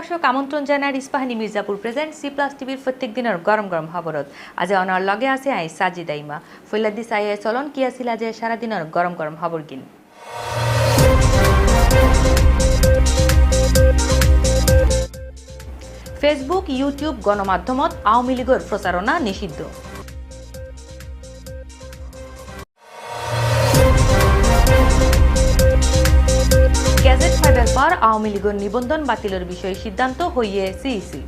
দর্শক, আমন্ত্রণ জানার Ispahani Mirzapur present C plus টিভির প্রত্যেক দিনের গরম গরম খবরত। আজ অনার লগে আছে আই সাজি দাইমা। ফৈলাদি আই চলন, কি আছিল আজ সারাদিনের গরম গরম খবর গিন। ফেসবুক, ইউটিউব গণমাধ্যমত আওয়ামী লীগের প্রচারণা নিষিদ্ধ। আওয়ামী লীগের নিবন্ধন বাতিলের বিষয়ে সিদ্ধান্ত হইয়ে সিইসি।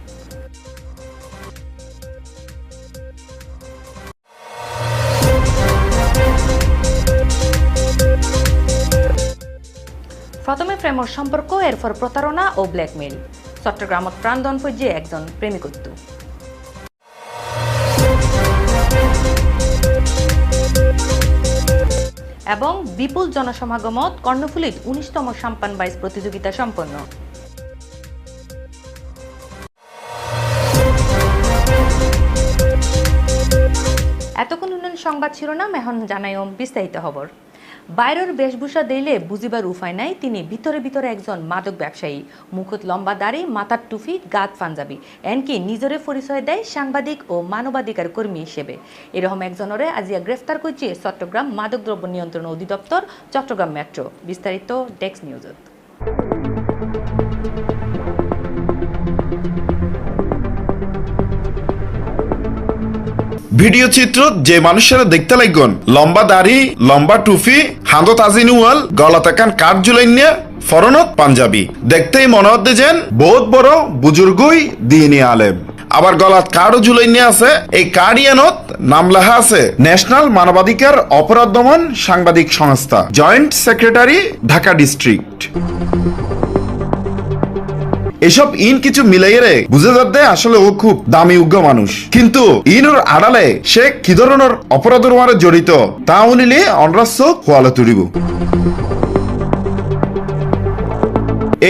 প্রথমে প্রেমর সম্পর্ক, এরপর প্রতারণা ও ব্ল্যাকমেইল। চট্টগ্রামত প্রাণদন পর্যায়ে একজন প্রেমিকত্ব। এবং বিপুল জনসমাগমত কর্ণফুলিত উনিশতম সাম্পান বাইশ প্রতিযোগিতা সম্পন্ন। এতক্ষণ উন্নয়ন সংবাদ শিরোনাম, এখন জানাই বিস্তারিত খবর। বাইরের বেশভূষা দিলে বুঝিবার উপায় নাই। তিনি ভিতরে ভিতরে একজন মাদক ব্যবসায়ী। মুখত লম্বা দাড়ি, মাথার টুফি গাত পাঞ্জাবি। এনকি নিজরে পরিচয় দেয় সাংবাদিক ও মানবাধিকার কর্মী হিসেবে। এরকম একজনরে আজিয়া গ্রেফতার করছে চট্টগ্রাম মাদকদ্রব্য নিয়ন্ত্রণ অধিদপ্তর, চট্টগ্রাম মেট্রো। বিস্তারিত ডেক্স নিউজত। ভিডিও চিত্র যে মানুষেরা দেখতে লাগন লম্বা দাড়ি, লম্বা টুপি, হাঁদত আজিনুয়াল গলাতে কান কাঠ জুলাইনিয়া ফরনত পাঞ্জাবি। দেখতেই মনে হতে যেন বহুত বড় বুজুর্গই দিনী আলেম। আবার গলাত কার্ডও জুলাইনিয়া আছে। এই কার্ডিয়ানত নাম লেখা আছে, ন্যাশনাল মানবাধিকার অপরাধ দমন সাংবাদিক সংস্থা, জয়েন্ট সেক্রেটারি, ঢাকা ডিস্ট্রিক্ট। এসব ইন কিছু মিলাইয়ে রে। বুঝে যাতে আসলে ও খুব দামি, উগ্র মানুষ। কিন্তু ইনর আড়ালে সে কি ধরনের অপরাধের মারে জড়িত, তা উনিলে অনরাস্য খোয়ালে তুলিব।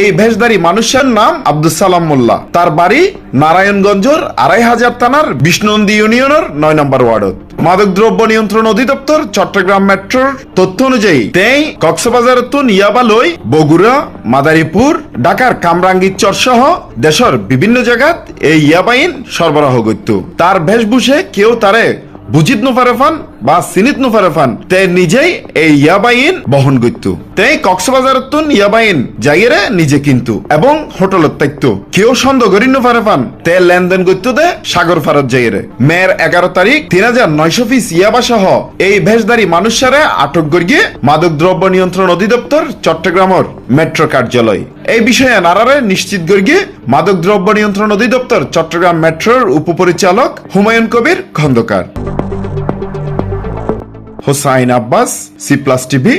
এই ভেষধারী মানুষের নাম আব্দুল সালাম মোল্লা। তার বাড়ি নারায়ণগঞ্জের আড়াই হাজার থানার বিষ্ণুন্দী ইউনিয়নের নয় নম্বর ওয়ার্ডত। মাদকদ্রব্য নিয়ন্ত্রণ অধিদপ্তর, চট্টগ্রাম মেট্রোর তথ্য অনুযায়ী, তেই কক্সবাজার তুন ইয়াবালই, বগুড়া, মাদারীপুর, ঢাকার কামরাঙ্গীর সহ দেশের বিভিন্ন জায়গাত এই ইয়াবাইন সরবরাহ করত। তার বেশভূষে কেউ তারে বুজিত পারে ফান বা সিনিত নুফারে ফান তে নিজেই এই ইয়াবাইন বহন করত। তে কক্সবাজারের তুন ইয়াবাইন জায়গারে নিজে কিন্তু এবং হোটেলত থাকতো। কেউ সন্দেহ করি নুফারে ফান তে লেনদেন করতো দে সাগর ফারত জায়গারে মেয়ের এগারো তারিখ তিন হাজার নয়শো পিস ইয়াবা সহ এই ভেষধারী মানুষেরা আটক করিয়ে মাদক দ্রব্য নিয়ন্ত্রণ অধিদপ্তর চট্টগ্রামের মেট্রো কার্যালয়। এই বিষয়ে নারারে নিশ্চিত করিয়ে মাদক দ্রব্য নিয়ন্ত্রণ অধিদপ্তর চট্টগ্রাম মেট্রোর উপপরিচালক Humayun Kabir Khandakar. Hossain Abbas, C plus TV,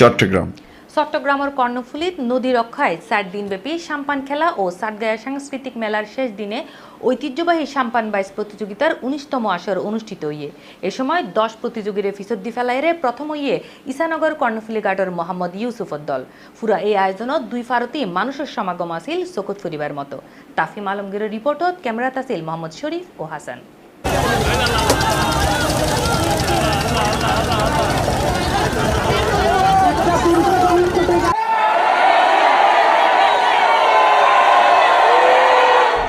Chattogram. চট্টগ্রামের কর্ণফুলিত নদী রক্ষায় চার দিনব্যাপী সাম্পান খেলা ও সাতগায়া সাংস্কৃতিক মেলার শেষ দিনে ঐতিহ্যবাহী সাম্পান বাইশ প্রতিযোগিতার উনিশতম আসর অনুষ্ঠিত হইয়ে, এ সময় দশ প্রতিযোগীরে ফিসদ্দি ফেলাইরে প্রথম হইয়ে ইসানগর কর্ণফুলি গার্ডর মোহাম্মদ ইউসুফর দল। ফুরা এই আয়োজনত দুই ফারতি মানুষের সমাগম আছিল চকুত ফুরিবার মতো। তাফিম আলমগীরের রিপোর্টত ক্যামেরাত আছিল মোহাম্মদ শরীফ ও হাসান।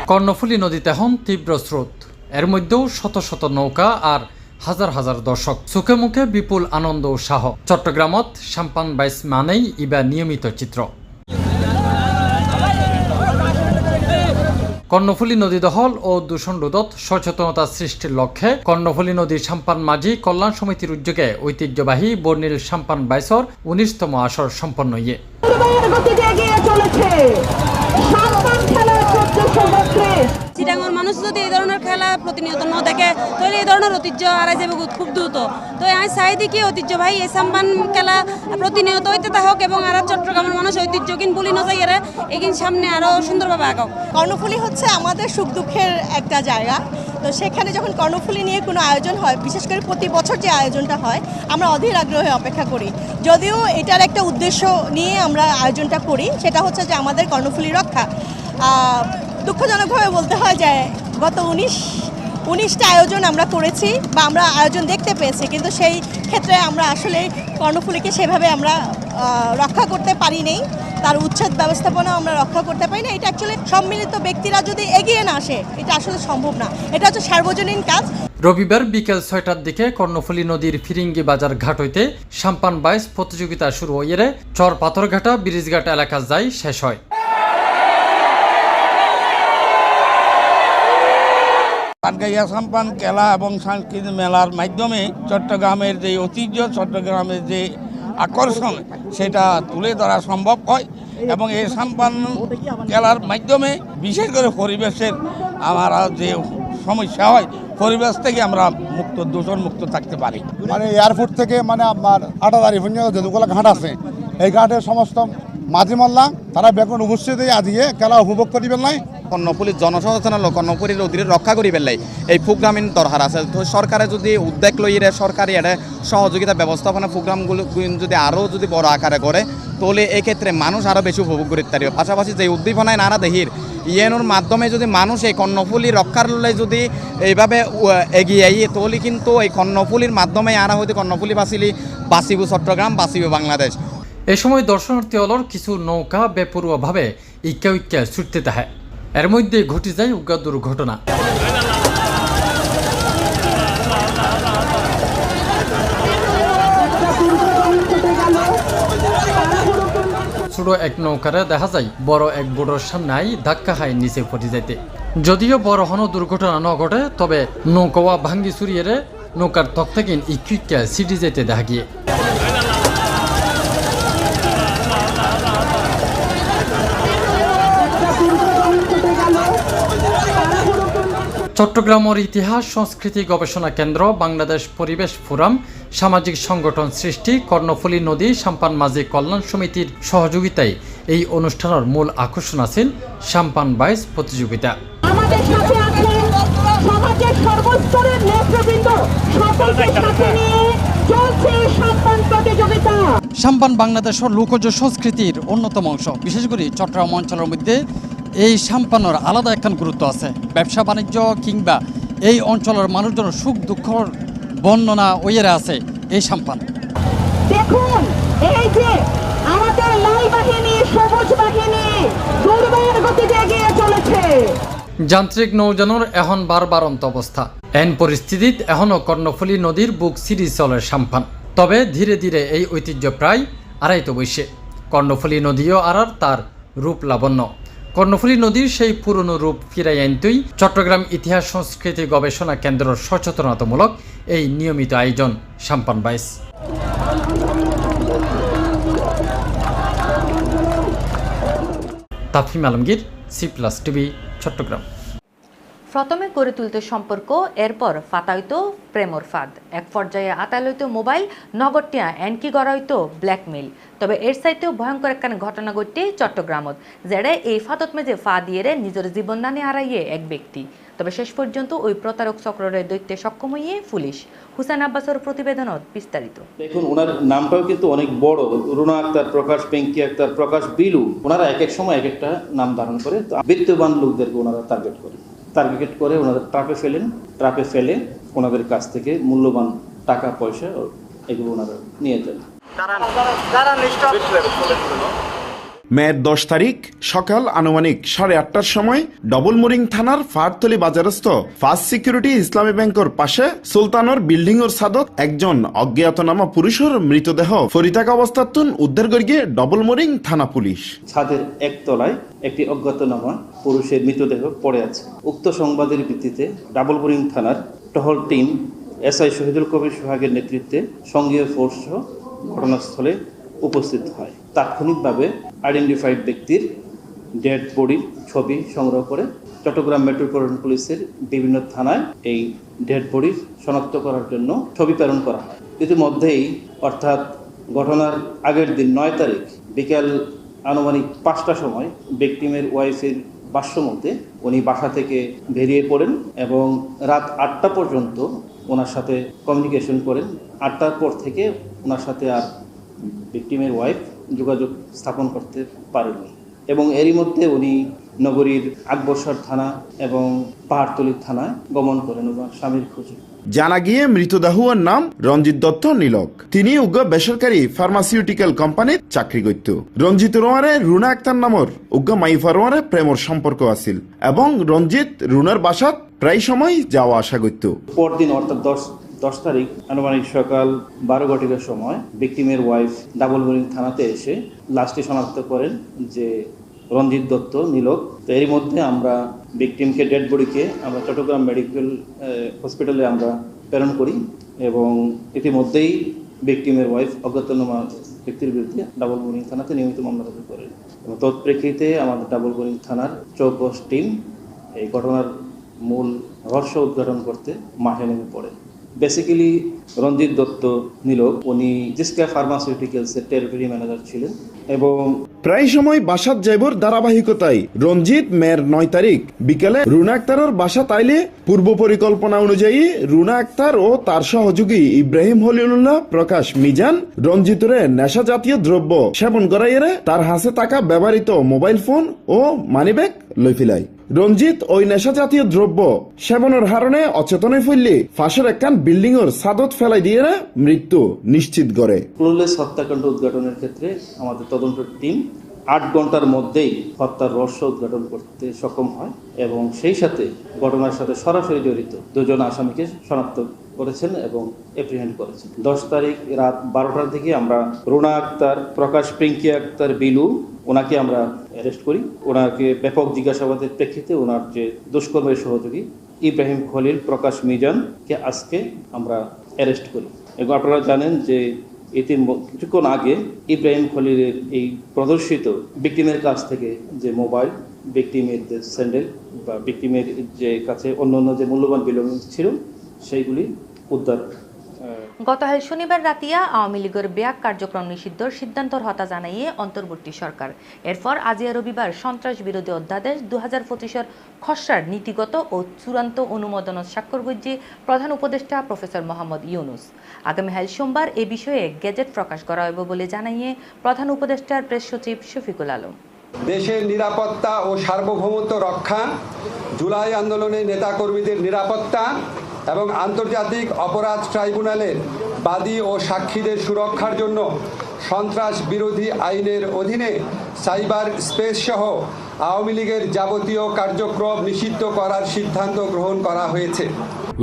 কর্ণফুলী নদীতে এখন তীব্র স্রোত। এর মধ্যেও শত শত নৌকা আর হাজার হাজার দর্শক। সুখে মুখে বিপুল আনন্দ উৎসাহ। চট্টগ্রামত সাম্পান বাইশ মানেই ইবা নিয়মিত চিত্র। কর্ণফুলী নদী দখল ও দূষণ রোধত সচেতনতা সৃষ্টির লক্ষ্যে কর্ণফুলী নদীর সাম্পান মাঝি কল্যাণ সমিতির উদ্যোগে ঐতিহ্যবাহী বর্ণিল সাম্পান বাইশর উনিশতম আসর সম্পন্ন ইয়ে চিটাঙ্গর মানুষ যদি এই ধরনের খেলা প্রতিনিয়ত ন দেখে, তাহলে এই ধরনের ঐতিহ্য হারাই যাবে খুব দ্রুত। তো আমি চাই ঐতিহ্য, ভাই, এই সাম্পান খেলা প্রতিনিয়ত হইতে থাকুক এবং আর চট্টগ্রামের মানুষ ঐতিহ্য কিন বলি ন যাই এগিন সামনে আরও সুন্দরভাবে আগাও কর্ণফুলি হচ্ছে আমাদের সুখ দুঃখের একটা জায়গা। তো সেখানে যখন কর্ণফুলি নিয়ে কোনো আয়োজন হয়, বিশেষ করে প্রতি বছর যে আয়োজনটা হয়, আমরা অধীর আগ্রহে অপেক্ষা করি। যদিও এটার একটা উদ্দেশ্য নিয়ে আমরা আয়োজনটা করি, সেটা হচ্ছে যে আমাদের কর্ণফুলি রক্ষা। দুঃখজনকভাবে বলতে হয় যে গত উনিশ, উনিশটা আয়োজন আমরা করেছি বা আমরা আয়োজন দেখতে পেয়েছি, কিন্তু সেই ক্ষেত্রে আমরা আসলে কর্ণফুলীকে সেভাবে আমরা রক্ষা করতে পারি নেই তার উচ্ছেদ ব্যবস্থাপনা আমরা রক্ষা করতে পারি না এটা অ্যাকচুয়ালি সম্মিলিত ব্যক্তিরা যদি এগিয়ে না আসে, এটা আসলে সম্ভব না। এটা হচ্ছে সার্বজনীন কাজ। রবিবার বিকেল ছয়টার দিকে কর্ণফুলী নদীর ফিরিঙ্গি বাজার ঘাট হইতে সাম্পান বাইশ প্রতিযোগিতা শুরু হইয়ে চর পাথরঘাটা ব্রিজঘাট এলাকা যাই শেষ হয়। পাটগাইয়া সাম্পান খেলা এবং সাংস্কৃতিক মেলার মাধ্যমে চট্টগ্রামের যে ঐতিহ্য, চট্টগ্রামের যে আকর্ষণ, সেটা তুলে ধরা সম্ভব হয় এবং এই সাম্পান খেলার মাধ্যমে বিশেষ করে পরিবেশের আমরা যে সমস্যা হয়, পরিবেশ থেকে আমরা মুক্ত, দূষণ মুক্ত থাকতে পারি। মানে এয়ারপোর্ট থেকে মানে আপনার আটাদারি পর্যন্ত যতগুলো ঘাট আছে, এই ঘাটের সমস্ত মাঝি মাল্লা তারা বেগুন উপস্থিতি আজিয়ে খেলা উপভোগ করিবেন নাই। কর্ণফুলির জনসচেতন হলো কর্ণফুলির অধীরে রক্ষা করি পেলাই এই প্রোগ্রামিন দরকার আছে। তো সরকারে যদি উদ্যোগ লই এর সরকারি এটা সহযোগিতা ব্যবস্থাপনা প্রোগ্রামগুলো যদি আরও যদি বড় আকারে করে তাহলে এক্ষেত্রে মানুষ আরও বেশি উপভোগ করতে পারবে পাশাপাশি যে উদ্দীপনায় নানা দেহির ইয়েনোর মাধ্যমে যদি মানুষ এই কর্ণফুলি রক্ষার যদি এইভাবে এগিয়ে আইয়ে তাহলে কিন্তু এই কর্ণফুলির মাধ্যমে আনা হইতে কর্ণফুলি বাসিলি বাঁচিব চট্টগ্রাম, বাঁচিব বাংলাদেশ। এ সময় দর্শনার্থী অলর কিছু নৌকা বেপরুয়াভাবে ইক্কা ইক্কা ছুটতে থাকে এর মধ্যে ঘটে যায় উগ্র দুর্ঘটনা ছোট এক নৌকারে দেখা যায়, বড় এক বোটের সামনে ধাক্কা খাই নিচে পড়ে যাইতে। যদিও বড় হন দুর্ঘটনা ন ঘটে, তবে নৌকা ভাঙ্গি চুরিয়ে নৌকার তক থেকে ইকুইকা সিটি যেতে দেখা গিয়ে। চট্টগ্রামের ইতিহাস সংস্কৃতি গবেষণা কেন্দ্র বাংলাদেশ পরিবেশ ফোরাম সামাজিক সংগঠন সৃষ্টি কর্ণফুলী নদী সাম্পান মাঝি কল্যাণ সমিতির সহযোগিতায় এই অনুষ্ঠানের মূল আকর্ষণ আছেন সাম্পান সম্মান প্রতিযোগিতা। সাম্পান বাংলাদেশের লোকজ সংস্কৃতির অন্যতম অংশ। বিশেষ করে চট্টগ্রাম অঞ্চলের মধ্যে এই সাম্পানের আলাদা একখান গুরুত্ব আছে। ব্যবসা বাণিজ্য কিংবা এই অঞ্চলের মানুষজন সুখ দুঃখর বর্ণনা ওইয়েরা আছে এই সাম্পান। দেখুন এই যে আমাদের লাল বাহিনী সবুজ বাহিনী দুর্বার গতিতে এগিয়ে চলেছে। যান্ত্রিক নৌযানের এখন বারবারন্ত অবস্থা। এন পরিস্থিতিত এখনও কর্ণফুলী নদীর বুক সিরিজ চলে সাম্পান। তবে ধীরে ধীরে এই ঐতিহ্য প্রায় আড়াইতে বৈশে কর্ণফুলী নদীও আরার তার রূপ লাবণ্য। কর্ণফুলী নদীর সেই পুরনো রূপ ফিরাই আনতেই চট্টগ্রাম ইতিহাস সংস্কৃতি গবেষণা কেন্দ্র সচেতনতামূলক এই নিয়মিত আয়োজন সাম্পান বাইস। Tafim Alamgir, C plus TV, Chattogram. প্রথমে গড়ে তুলতে সম্পর্ক, এরপর ফাতাইত, প্রেমর ফাঁদ। এক পর্যায়ে আতালইত মোবাইল, নগরটিয়া এনকি গড়াইত ব্ল্যাকমেইল। তবে এর চাইতেও ভয়ঙ্কর একখান ঘটনা ঘটে চট্টগ্রামত, যেড়ে এই ফাতত মেজে ফা দিয়ে নিজের জীবনদানে হারাইয়ে এক ব্যক্তি। তবে শেষ পর্যন্ত ওই প্রতারক চক্রের দৈত্যে সক্ষম হইয়ে পুলিশ। হুসেন আব্বাসের প্রতিবেদনত বিস্তারিত। দেখুন, ওনার নামটাও কিন্তু অনেক বড়। রুনা আক্তার, প্রকাশ পেঙ্কি আক্তার, প্রকাশ বিলু, ওনারা এক এক সময় এক একটা নাম ধারণ করে বিত্তবান লোকদেরকে ওনারা টার্গেট করে। টার্গেট করে ওনাদের ট্রাপে ফেলেন ট্রাপে ফেলে ওনাদের কাছ থেকে মূল্যবান টাকা পয়সা এগুলো ওনারা নিয়ে যান। মেয়ের দশ তারিখ সকাল আনুমানিক সাড়ে আটটার সময় ডবল মোরিং থানার ফারতলি বাজারস্থ ফার্স্ট সিকিউরিটি ইসলামী ব্যাংকের পাশে সুলতানর বিল্ডিং এর সাদত একজন অজ্ঞাতনামা পুরুষের মৃতদেহ ফরিতাক অবস্থাতুন উদ্ধার করিয়ে ডবল মোরিং থানা পুলিশ। ছাদের একতলায় একটি অজ্ঞাতনামা পুরুষের মৃতদেহ পড়ে আছে। উক্ত সংবাদের ভিত্তিতে ডাবল থানার টহল টিম এসআই শহীদুল কবির সোহাগের নেতৃত্বে সঙ্গীয় ফোর্স ঘটনাস্থলে উপস্থিত হয়। তাৎক্ষণিকভাবে আইডেন্টিফাইড ব্যক্তির ডেড বডির ছবি সংগ্রহ করে চট্টগ্রাম মেট্রোপলিটন পুলিশের বিভিন্ন থানায় এই ডেড বডি শনাক্ত করার জন্য ছবি প্রেরণ করা হয়। ইতিমধ্যেই, অর্থাৎ ঘটনার আগের দিন নয় তারিখ বিকেল আনুমানিক পাঁচটা সময় ব্যক্তিমের ওয়াইফের বাস্য মতে উনি বাসা থেকে বেরিয়ে পড়েন এবং রাত আটটা পর্যন্ত ওনার সাথে কমিউনিকেশন করেন। আটটার পর থেকে ওনার সাথে আর ভিকটিমের ওয়াইফ যোগাযোগ স্থাপন করতে পারেননি এবং এরই মধ্যে উনি নগরীর আকবরসর থানা এবং পাহাড়তলির থানায় গমন করেন ওনার স্বামীর খোঁজে। জানা গিয়ে মৃতদেহের নাম রঞ্জিত দত্ত নীলক। তিনি উগ্র বেসরকারি ফার্মাসিউটিক্যাল কোম্পানির চাকরি করত রঞ্জিত রোয়ারে রুনা আক্তার নামর। উগ্র মাইফা রোয়ারে প্রেমর সম্পর্ক আছিল এবং রঞ্জিত রুনার বাসাত প্রায় সময় যাওয়া আসা করত। পরদিন অর্থাৎ দশ দশ তারিখ, আনুমানিক সকাল বারো ঘটিকার সময় ভিক্টিমের ওয়াইফ ডাবল বোরিং থানাতে এসে লাশটি শনাক্ত করেন যে রঞ্জিত দত্ত নীলক। তো এরই মধ্যে আমরা ভিকটিমকে ডেড বডিকে আমরা চট্টগ্রাম মেডিকেল হসপিটালে আমরা প্রেরণ করি এবং ইতিমধ্যেই ভিকটিমের ওয়াইফ অজ্ঞাতনামা ব্যক্তির বিরুদ্ধে ডাবল বোরিং থানাতে নিয়মিত মামলা রুজু করে এবং তৎপ্রেক্ষিতে আমাদের ডাবল বোরিং থানার চৌকস টিম এই ঘটনার মূল রহস্য উদ্ঘাটন করতে মাঠে নেমে পড়ে। বেসিক্যালি রঞ্জিত দত্ত নীলক উনি জিসকা ফার্মাসিউটিক্যালসের টেরিটরি ম্যানেজার ছিলেন এবং প্রায় সময় বাসাত যাইবর ধারাবাহিকতায় রঞ্জিত মেয়ের নয় তারিখ বিকেলে রুনা আক্তারের বাসা তাইলে পূর্ব পরিকল্পনা অনুযায়ী রুনা আক্তার ও তার সহযোগী ইব্রাহিম হলিউল্লাহ প্রকাশ মিজান রঞ্জিতরে নেশা জাতীয় দ্রব্য সেবন করাইয়েরে তার হাসে থাকা ব্যবহৃত মোবাইল ফোন ও মানিব্যাগ লই ফিলাই রঞ্জিত ওই নেশা জাতীয় দ্রব্য সেবনের হারণে অচেতনে ফেললে ফাঁসের একখান বিল্ডিং এর সাদত ফেলাই দিয়ে মৃত্যু নিশ্চিত করে। হত্যাকাণ্ড উদ্ঘাটনের ক্ষেত্রে আমাদের তদন্ত টিম আট ঘণ্টার মধ্যেই হত্যার রহস্য উদ্ঘাটন করতে সক্ষম হয় এবং সেই সাথে ঘটনার সাথে সরাসরি জড়িত দুজন আসামিকে শনাক্ত করেছেন এবং এপ্রিহেন্ড করেছেন। দশ তারিখ রাত বারোটার দিকে আমরা রুনা আক্তার, প্রকাশ পিঙ্কি আক্তার, বিলু ওনাকে আমরা অ্যারেস্ট করি। ওনাকে ব্যাপক জিজ্ঞাসাবাদের প্রেক্ষিতে ওনার যে দুষ্কর্মের সহযোগী ইব্রাহিম খলিল প্রকাশ মিজানকে আজকে আমরা অ্যারেস্ট করি। এবং আপনারা জানেন যে এতে কিছুক্ষণ আগে ইব্রাহিম খলিলের এই প্রদর্শিত বিক্রিমের কাছ থেকে যে মোবাইল ভিক্টিমের যে স্যান্ডেল বা বিক্রিমের যে কাছে অন্য অন্য যে মূল্যবান বিলম্ব ছিল, সেইগুলি উদ্ধার গতকাল শনিবার রাতিয়া আওয়ামী লীগের ব্যাগ কার্যক্রম নিষিদ্ধর সিদ্ধান্তর হতা জানাইয়ে অন্তর্বর্তী সরকার। এরপর আজিয়া রবিবার সন্ত্রাস বিরোধী অধ্যাদেশ দু হাজার পঁচিশের খসড়ার নীতিগত ও চূড়ান্ত অনুমোদন স্বাক্ষর গুজি প্রধান উপদেষ্টা প্রফেসর মোহাম্মদ ইউনুস। আগামীকাল সোমবার এ বিষয়ে গেজেট প্রকাশ করা হইব বলে জানাইয়ে প্রধান উপদেষ্টার প্রেস সচিব শফিকুল আলম। দেশের নিরাপত্তা ও সার্বভৌমত্ব রক্ষা, জুলাই আন্দোলনের নেতাকর্মীদের নিরাপত্তা এবং আন্তর্জাতিক অপরাধ ট্রাইব্যুনালের বাদী ও সাক্ষীদের সুরক্ষার জন্য সন্ত্রাস বিরোধী আইনের অধীনে সাইবার স্পেস সহ আওয়ামী লীগের যাবতীয় কার্যক্রম নিষিদ্ধ করার সিদ্ধান্ত গ্রহণ করা হয়েছে।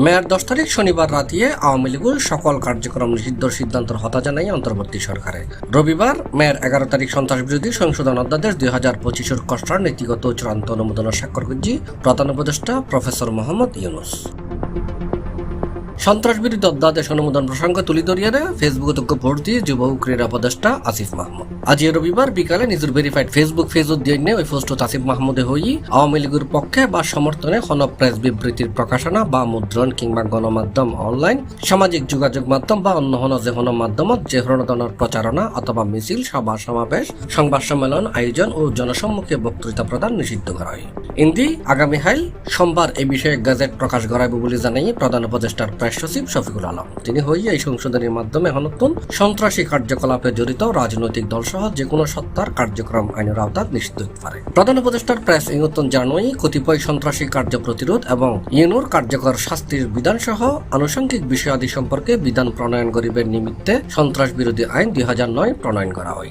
মেয়ার দশ তারিখ শনিবার রাতিয়ে আওয়ামী লীগের সকল কার্যক্রম নিষিদ্ধ সিদ্ধান্তর হতা জানাই অন্তর্বর্তী সরকারে। রবিবার, মেয়ার এগারো তারিখ সন্ত্রাস বিরোধী সংশোধন অধ্যাদেশ দুই হাজার পঁচিশের কষ্টার নীতিগত চূড়ান্ত অনুমোদনের স্বাক্ষর করছি প্রধান উপদেষ্টা প্রফেসর মোহাম্মদ ইউনুস। সন্ত্রাস বিরোধী অধ্যাদেশ অনুমোদন প্রসঙ্গ তুলি ধরিয়ে ফেসবুকে তথ্য ভোট দিয়ে যুব ক্রীড়া উপদেষ্টা আসিফ মাহমুদ। আজ রবিবার বিকালে নিজের ভেরিফাইড ফেসবুক পেজ উদ্যোগে ওই পোস্ট আসিফ মাহমুদে হই আওয়ামী লীগের পক্ষে বা সমর্থনে কোন প্রেস বিবৃতির প্রকাশনা বা মুদ্রণ কিংবা গণমাধ্যম অনলাইন সামাজিক যোগাযোগ মাধ্যম বা অন্য হন যে কোনো মাধ্যমত যে ধরনের প্রচারণা অথবা মিছিল, সভা, সমাবেশ, সংবাদ সম্মেলন, আয়োজন ও জনসম্মুখে বক্তৃতা প্রদান নিষিদ্ধ করা হয়। ইন্দি, আগামী হাইল সোমবার এ বিষয়ে গেজেট প্রকাশ করাইব বলে জানাই প্রধান উপদেষ্টার প্রেস সচিব শফিকুল আলম। তিনি হই এই সংশোধনীর মাধ্যমে হনতুন সন্ত্রাসী কার্যকলাপে জড়িত রাজনৈতিক দল সহ যে কোনো সত্তার কার্যক্রম আইনের আওতায় নিষিদ্ধ হতে পারে। প্রধান উপদেষ্টার প্রেস ইঙ্গতন জানুয়ারি কতিপয় সন্ত্রাসী কার্য প্রতিরোধ এবং ইউনোর কার্যকর শাস্তির বিধান সহ আনুষঙ্গিক বিষয়াদি সম্পর্কে বিধান প্রণয়ন গরিবের নিমিত্তে সন্ত্রাস বিরোধী আইন দুই হাজার নয় প্রণয়ন করা হয়।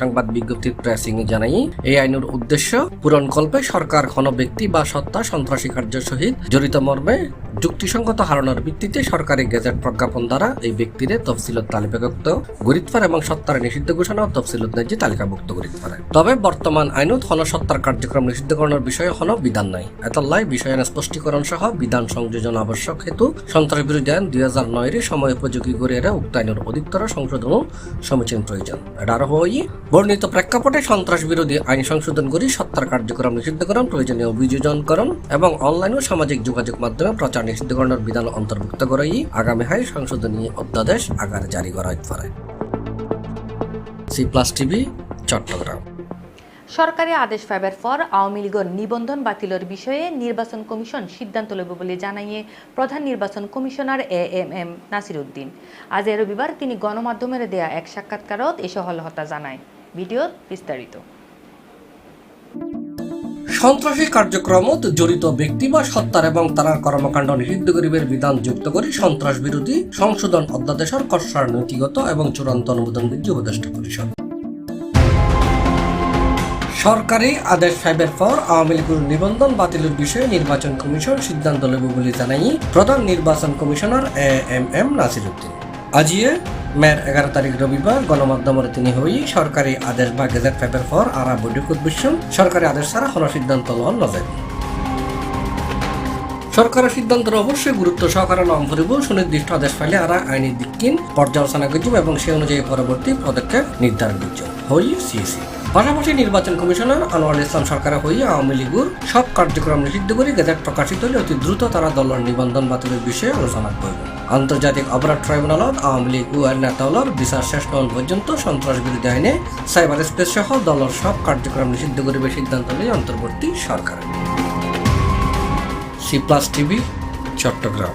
সংবাদ বিজ্ঞপ্তির প্রেসিং এ জানাই, এই আইনের উদ্দেশ্য পূরণ পূরণকল্পে সরকার কোন ব্যক্তি বা সত্তা সন্ত্রাসী কার্যের সহিত জড়িত মর্মে যুক্তিসঙ্গত হারানোর ভিত্তিতে সরকারি গেজেট প্রজ্ঞাপন দ্বারা এই ব্যক্তিরে তফসিলত তালিকাভুক্ত গরিত পারে এবং সত্তার নিষিদ্ধ ঘোষণা ও তফসিলত ন্যায্যে তালিকাভুক্ত গরিত পারে তবে বর্তমান আইনত হন সত্তার কার্যক্রম নিষিদ্ধকরণের বিষয়ে হন বিধান নাই। এতল্লাই বিষয়ের স্পষ্টীকরণ সহ বিধান সংযোজন আবশ্যক হেতু সন্ত্রাস বিরোধী আইন দুই হাজার নয়ের সময় উপযোগী করে এরা উক্ত আইনের অধিকতর সংশোধন সমীচীন প্রয়োজন। এটা আরও হই বর্ণিত প্রেক্ষাপটে সন্ত্রাস বিরোধী আইন সংশোধন করি সত্তার কার্যক্রম নিষিদ্ধকরণ প্রয়োজনীয় অভিযোজনকরণ এবং অনলাইন ও সামাজিক যোগাযোগ মাধ্যমে প্রচার নিষিদ্ধকরণের বিধান অন্তর্ভুক্ত করাই আগামী হাই সংশোধনী অধ্যাদেশ আগারে জারি করা হতে পারে। C plus TV, Chattogram. সরকারি আদেশ পাইবার পর আওয়ামী লীগের নিবন্ধন বাতিলের বিষয়ে নির্বাচন কমিশন সিদ্ধান্ত লইব বলে জানাইয়ে প্রধান নির্বাচন commissioner A M M Nasir Uddin আজ রবিবার তিনি গণমাধ্যমের দেয়া এক সাক্ষাৎকারত এ সহল হতা জানায়। ভিডিও বিস্তারিত। সন্ত্রাসী কার্যক্রমত জড়িত ব্যক্তি বা সত্তার এবং তারার কর্মকাণ্ড নিষিদ্ধ গরিবের বিধান যুক্ত করে সন্ত্রাস বিরোধী সংশোধন অধ্যাদেশের খসড়ার নীতিগত এবং চূড়ান্ত অনুমোদন দিচ্ছে উপদেষ্টা পরিষদ। সরকারি আদেশ ফাইভের পর আওয়ামী লীগের নিবন্ধন বাতিলের বিষয়ে নির্বাচন কমিশন সিদ্ধান্ত নেবে বলে জানাই প্রধান নির্বাচন commissioner A M M Nasir Uddin আজিয়ে মের এগারো তারিখ রবিবার গণমাধ্যমের তিনি হই সরকারি আদেশ বা গেজেট পেপার ফর আরা বৈঠক উদ্দেশ্য সরকারি আদেশ ছাড়া কোনো সিদ্ধান্ত লওয়া নজায় সরকারের সিদ্ধান্তের অবশ্যই গুরুত্ব সহকারে নাম ধরিব, সুনির্দিষ্ট আদেশ পাইলে আরা আইনি দিক পর্যালোচনা করছি এবং সে অনুযায়ী পরবর্তী পদক্ষেপ নির্ধারণ করছি হই সিএসি পাশাপাশি নির্বাচন কমিশনার আনোয়ার ইসলাম সরকারের হই আওয়ামী লীগের সব কার্যক্রম নিষিদ্ধ করে গেজেট প্রকাশিত হলে অতি দ্রুত তারা দলের নিবন্ধন বাতিলের বিষয়ে আলোচনা করবে। আন্তর্জাতিক অপরাধ ট্রাইব্যুনালত আওয়ামী লীগ ও এর নেতাওয়ালার বিচার শেষ নন পর্যন্ত সন্ত্রাস বিরোধী আইনে সাইবার স্পেস সহ দলের সব কার্যক্রম নিষিদ্ধ করিবে সিদ্ধান্ত নিয়ে অন্তর্বর্তী সরকার। সি প্লাস টিভি চট্টগ্রাম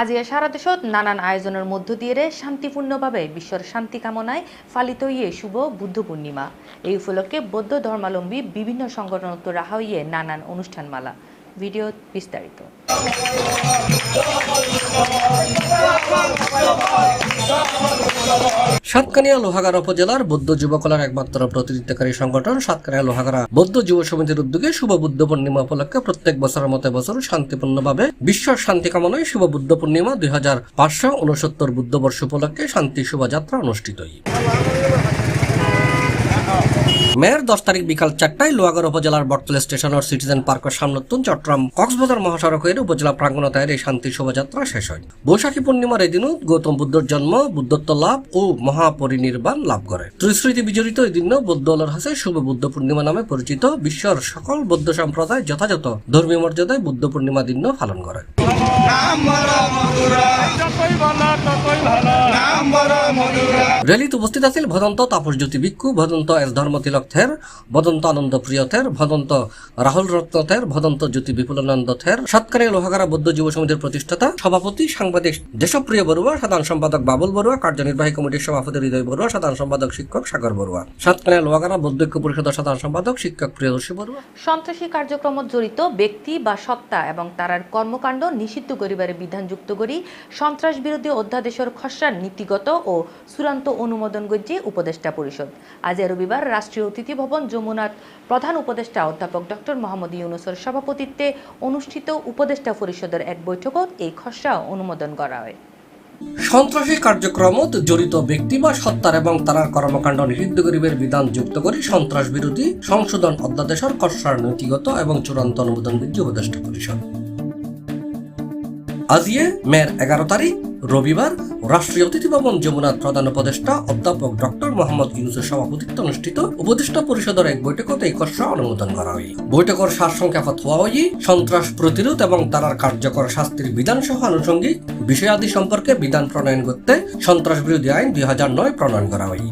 আজি সারা দেশত নানান আয়োজনের মধ্য দিয়ে শান্তিপূর্ণভাবে বিশ্বর শান্তি কামনায় পালিত ইয়ে শুভ বুদ্ধ পূর্ণিমা। এই উপলক্ষে বৌদ্ধ ধর্মাবলম্বী বিভিন্ন সংগঠন রাহা নানান অনুষ্ঠানমালা। ভিডিও বিস্তারিত। সাতকানিয়া লোহাগাড়া উপজেলার বৌদ্ধ যুবকলার একমাত্র প্রতিনিধিত্বকারী সংগঠন সাতকানিয়া লোহাগাড়া বৌদ্ধ যুব সমিতির উদ্যোগে শুভ বুদ্ধ পূর্ণিমা উপলক্ষে প্রত্যেক বছরের মতো বছর শান্তিপূর্ণভাবে বিশ্ব শান্তি কামনায় শুভ বুদ্ধ পূর্ণিমা দুই হাজার পাঁচশো উনসত্তর বুদ্ধবর্ষ উপলক্ষে শান্তি শোভাযাত্রা অনুষ্ঠিত মেয়ের দশ তারিখ বিকাল চারটায় লোহাগড় উপজেলার বটতল স্টেশন ও সিটিজেন পার্কের সামনতুন চট্টগ্রাম কক্সবাজার মহাসড়ক হয়ে উপজেলা প্রাঙ্গণতায়ের এই শান্তি শোভাযাত্রা শেষ হয়। বৈশাখী পূর্ণিমার এই দিনও গৌতম বুদ্ধর জন্ম বুদ্ধত্ব লাভ ও মহাপরিনির্বাণ লাভ করে। ত্রিস্মৃতি বিজড়িত এই দিনও বৌদ্ধ অলর হাসে শুভ বুদ্ধ পূর্ণিমা নামে পরিচিত বিশ্বর সকল বৌদ্ধ সম্প্রদায় যথাযথ ধর্মীয় মর্যাদায় বুদ্ধ পূর্ণিমা দিন পালন করে। র্যালিতে উপস্থিত আছিল ভদন্ত তাপস জ্যোতি ভিক্ষু ভদন্ত এস ধর্ম তিলক থের ভদন্ত আনন্দ প্রিয় থের ভদন্ত রাহুল রত্ন থের ভদন্ত জ্যোতি বিপুলানন্দ থের সাতকারী লোহাগারা বৌদ্ধ যুব সমিতির প্রতিষ্ঠাতা সভাপতি, সাংবাদিক দেশপ্রিয় বড়ুয়া সাধারণ সম্পাদক বাবুল বড়ুয়া কার্যনির্বাহী কমিটির সভাপতি হৃদয় বড়ুয়া সাধারণ সম্পাদক শিক্ষক সাগর বড়ুয়া সাতকারী লোহাগারা বৌদ্ধ ঐক্য পরিষদের সাধারণ সম্পাদক শিক্ষক প্রিয়দর্শী বড়ুয়া সন্ত্রাসী কার্যক্রমত জড়িত ব্যক্তি বা সত্তা এবং তারার কর্মকাণ্ড নিষিদ্ধ করিবারে বিধান যুক্ত করি সন্ত্রাস বিরোধী অধ্যাদেশের খসড়ার নীতিগত ও চূড়ান্ত অনুমোদন গজ্জে উপদেষ্টা পরিষদ। আজ রবিবার রাষ্ট্রীয় অতিথি ভবন যমুনার প্রধান উপদেষ্টা অধ্যাপক ডক্টর মোহাম্মদ ইউনুসের সভাপতিত্বে অনুষ্ঠিত উপদেষ্টা পরিষদের এক বৈঠকত এই খসড়া অনুমোদন করা হয়। সন্ত্রাসী কার্যক্রমত জড়িত ব্যক্তি বা সত্তার এবং তারার কর্মকাণ্ড নিষিদ্ধ করিবের বিধান যুক্ত করে সন্ত্রাস বিরোধী সংশোধন অধ্যাদেশের খসড়ার নীতিগত এবং চূড়ান্ত অনুমোদন দিচ্ছে উপদেষ্টা পরিষদ। আজিয়ে মের এগারো তারিখ, রবিবার রাষ্ট্রীয় অতিথি ভবন যমুনার প্রধান উপদেষ্টা অধ্যাপক ডক্টর মোহাম্মদ ইউসুফ সভাপতিত্বে অনুষ্ঠিত উপদেষ্টা পরিষদের এক বৈঠকতে এই খসড়া অনুমোদন করা হয়। বৈঠকের সার সংখ্যাপত হওয়া হয় সন্ত্রাস প্রতিরোধ এবং তারার কার্যকর শাস্তির বিধান সহ আনুষঙ্গিক বিষয়াদি সম্পর্কে বিধান প্রণয়ন করতে সন্ত্রাস বিরোধী আইন দুই হাজার নয় প্রণয়ন করা হয়।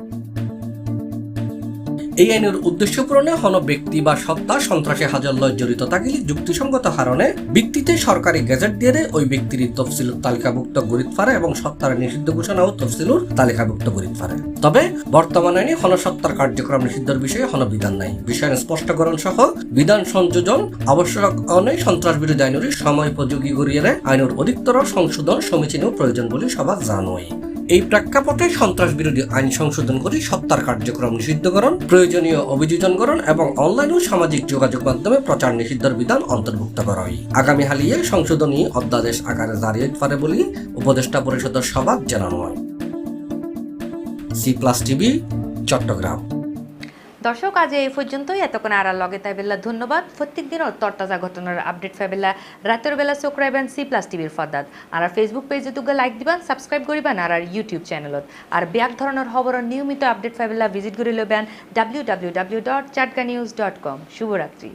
এই আইনের উদ্দেশ্য পূরণে হন ব্যক্তি বা সত্তা সন্ত্রাসী হাজারলয় জড়িত থাকিলে যুক্তিসঙ্গত হারণে ভিত্তিতে সরকারি গেজেট দিয়ে ওই ব্যক্তির তফসিল তালিকাভুক্ত গরিত ফারে এবং সত্তার নিষিদ্ধ ঘোষণা ও তফসিলুর তালিকাভুক্ত গরিত ফারে তবে বর্তমান আইনে হন সত্তার কার্যক্রম নিষিদ্ধের বিষয়ে হন বিধান নাই। বিষয় স্পষ্টকরণ সহ বিধান সংযোজন আবশ্যক অনে সন্ত্রাস বিরোধী আইনের সময় উপযোগী করিয়ে আইনের অধিকতর সংশোধন সমীচীন প্রয়োজন বলে সবার জানোই। এই প্রেক্ষাপটে সন্ত্রাস বিরোধী আইন সংশোধন করে সত্তার কার্যক্রম নিষিদ্ধকরণ, প্রয়োজনীয় অভিযোজনকরণ এবং অনলাইন ও সামাজিক যোগাযোগ মাধ্যমে প্রচার নিষিদ্ধের বিধান অন্তর্ভুক্ত করা হয় আগামী হালিয়ে সংশোধনী অধ্যাদেশ আকারে হতে পারে বলে উপদেষ্টা পরিষদের সভা জানানো হয়। C plus TV, Chattogram. দর্শক, আজ এই পর্যন্তই। এতক্ষণ আর লগে তাইবেল্লা ধন্যবাদ। প্রত্যেক দিনও তরতাজা ঘটনার আপডেট পাইবেলা রাতের বেলা চোখ রাখবেন সি প্লাস টিভির ফদাত আর ফেসবুক পেজে তুগা লাইক দিবান সাবস্ক্রাইব করিবান, আর ইউটিউব চ্যানেলত আর ব্যাক ধরনের খবর নিয়মিত আপডেট ফাইবেলা ভিজিট করে লবেন W W W dot Chatka news dot com শুভরাত্রি।